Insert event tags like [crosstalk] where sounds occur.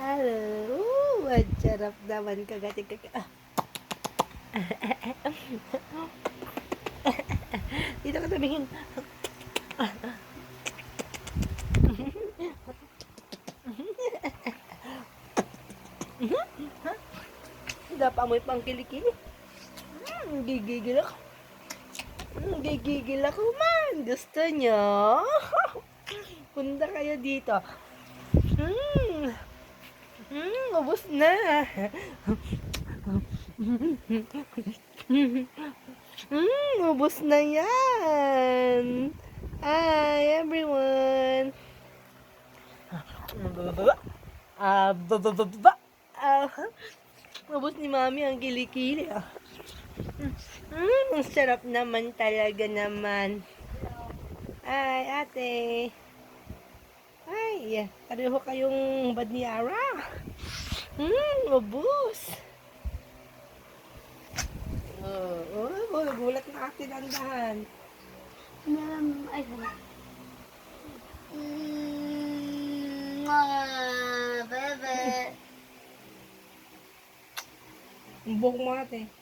Hello. Ang sarap naman kagati kag... Ah. [laughs] Dito ka tabingin. Dapamoy pang kilikili. Hmm, gigigil ako. Hmm, gigigil ako man. Gusto nyo? [laughs] Punta kayo dito. Hmm. Ubos na. Hmm, ubos na yan. Hi, everyone. Ah, bababa. Ah, ubos ni Mami ang kilikili. Ah. Hmm, ang sarap naman talaga naman. Ay, ate. Ay, pareho kayong bad ni Ara. Hmm, ubos. Oh, oh, oh, gulat na ate dandahan. Um, ay. Mm, ah, bebe. Ang buhok mo ate.